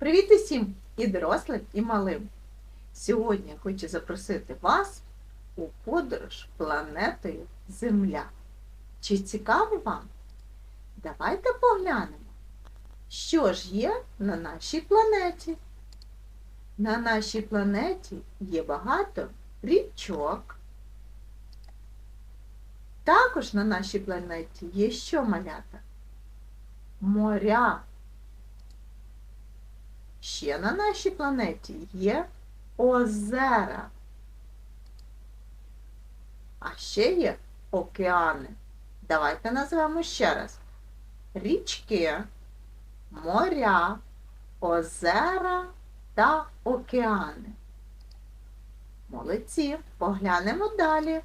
Привіт усім і дорослим, і малим. Сьогодні я хочу запросити вас у подорож планетою Земля. Чи цікаво вам? Давайте поглянемо, що ж є на нашій планеті. На нашій планеті є багато річок. Також на нашій планеті є що малята? Моря. Ще на нашій планеті є озера. А ще є океани. Давайте назвемо ще раз. Річки, моря, озера та океани. Молодці, поглянемо далі.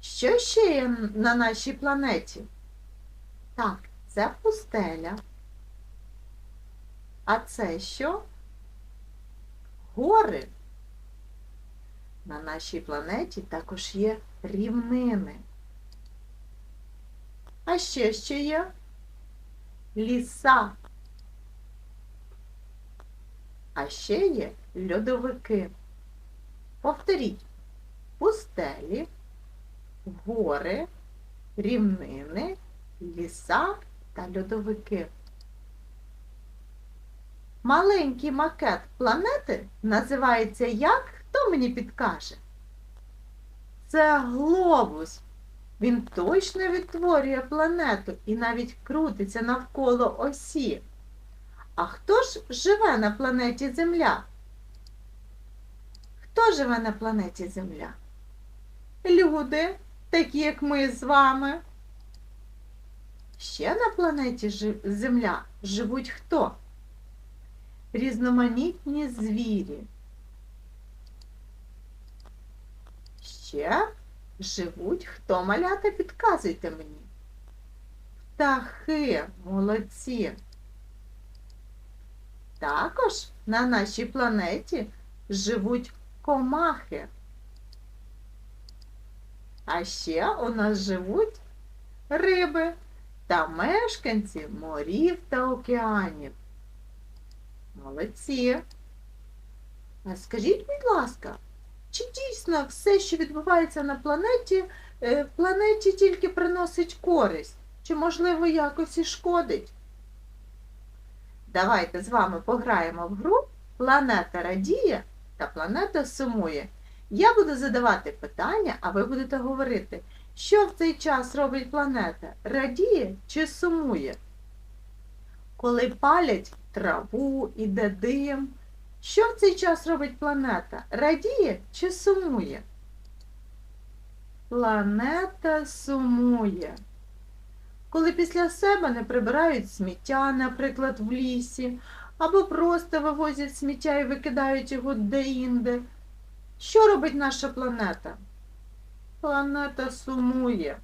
Що ще є на нашій планеті? Так, це пустеля. А це що? Гори. На нашій планеті також є рівнини. А ще що є? Ліса. А ще є льодовики. Повторіть, пустелі, гори, рівнини, ліса та льодовики. Маленький макет планети називається як? Хто мені підкаже? Це глобус. Він точно відтворює планету і навіть крутиться навколо осі. А хто ж живе на планеті Земля? Хто живе на планеті Земля? Люди, такі як ми з вами. Ще на планеті Земля живуть хто? Різноманітні звірі. Ще живуть хто малята, підказуйте мені. Птахи, молодці. Також на нашій планеті живуть комахи. А ще у нас живуть риби та мешканці морів та океанів. Молодці. А скажіть, будь ласка, чи дійсно все, що відбувається на планеті, в планеті тільки приносить користь? Чи, можливо, якось і шкодить? Давайте з вами пограємо в гру Планета радіє та планета сумує. Я буду задавати питання, а ви будете говорити, що в цей час робить планета? Радіє чи сумує? Коли палять траву, іде дим. Що в цей час робить планета? Радіє чи сумує? Планета сумує. Коли після себе не прибирають сміття, наприклад, в лісі, або просто вивозять сміття і викидають його де-інде. Що робить наша планета? Планета сумує.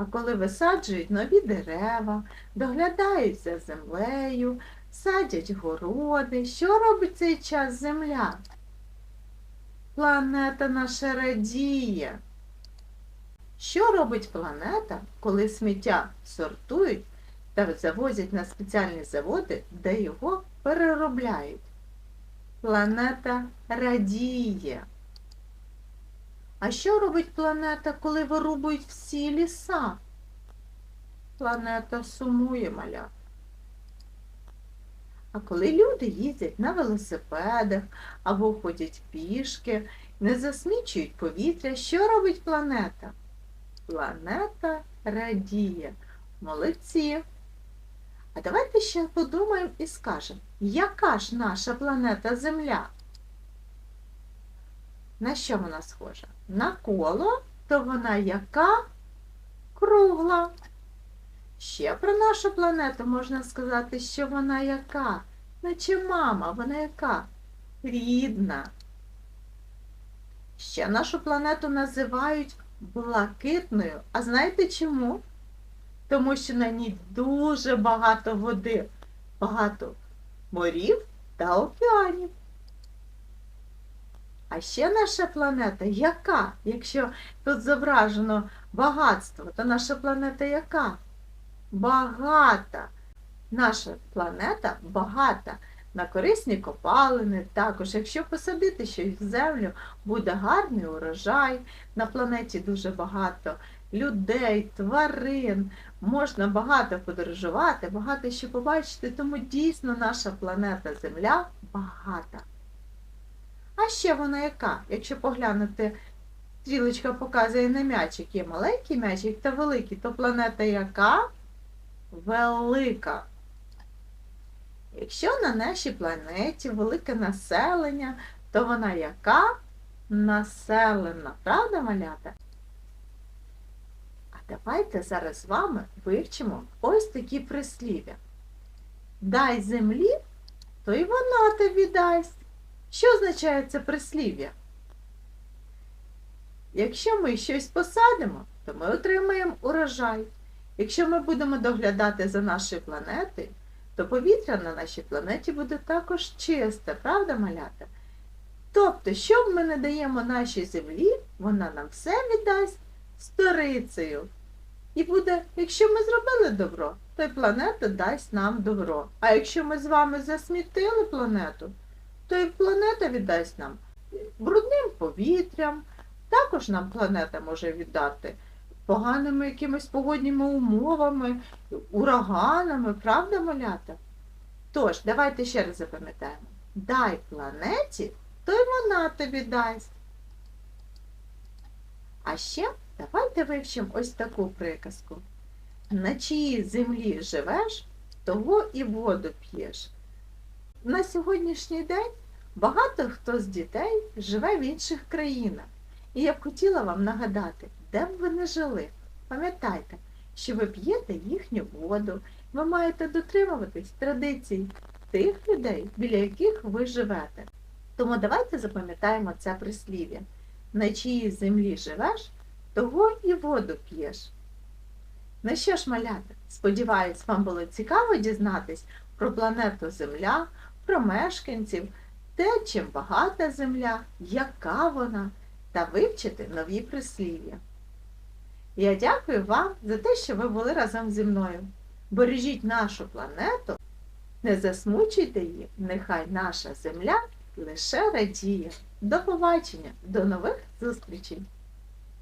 А коли висаджують нові дерева, доглядають за землею, садять городи, що робить цей час земля? Планета наша радіє. Що робить планета, коли сміття сортують та завозять на спеціальні заводи, де його переробляють? Планета радіє. А що робить планета, коли вирубують всі ліса? Планета сумує маля. А коли люди їздять на велосипедах або ходять пішки, не засмічують повітря, що робить планета? Планета радіє. Молодці. А давайте ще подумаємо і скажемо, яка ж наша планета Земля? На що вона схожа? На коло, то вона яка? Кругла. Ще про нашу планету можна сказати, що вона яка? Наче мама, вона яка? Рідна. Ще нашу планету називають блакитною. А знаєте чому? Тому що на ній дуже багато води, багато морів та океанів. А ще наша планета яка? Якщо тут зображено багатство, то наша планета яка? Багата. Наша планета багата на корисні копалини. Також, якщо посадити щось в землю, буде гарний урожай. На планеті дуже багато людей, тварин. Можна багато подорожувати, багато що побачити, тому дійсно наша планета Земля багата. А ще вона яка? Якщо поглянути, стрілочка показує на м'ячик, є маленький м'ячик та великий, то планета яка? Велика. Якщо на нашій планеті велике населення, то вона яка? Населена. Правда, малята? А давайте зараз з вами вивчимо ось такі прислів'я. Дай землі, то й вона тобі дасть. Що означає це прислів'я? Якщо ми щось посадимо, то ми отримаємо урожай. Якщо ми будемо доглядати за нашою планетою, то повітря на нашій планеті буде також чисте, правда, малята? Тобто, що ми не даємо нашій землі, вона нам все віддасть сторицею. І буде, якщо ми зробили добро, то й планета дасть нам добро. А якщо ми з вами засмітили планету, то і планета віддасть нам брудним повітрям. Також нам планета може віддати поганими якимись погодніми умовами, ураганами, правда, малята? Тож, давайте ще раз запам'ятаємо. Дай планеті, то й вона тобі дасть. А ще давайте вивчимо ось таку приказку. На чиїй землі живеш, того і воду п'єш. На сьогоднішній день багато хто з дітей живе в інших країнах. І я б хотіла вам нагадати, де б ви не жили. Пам'ятайте, що ви п'єте їхню воду, ви маєте дотримуватись традицій тих людей, біля яких ви живете. Тому давайте запам'ятаємо це прислів'я. На чиїй землі живеш, того і воду п'єш. Ну що ж, малята, сподіваюсь, вам було цікаво дізнатись про планету Земля, про мешканців, те, чим багата Земля, яка вона, та вивчити нові прислів'я. Я дякую вам за те, що ви були разом зі мною. Бережіть нашу планету, не засмучуйте її, нехай наша земля лише радіє. До побачення, до нових зустрічей!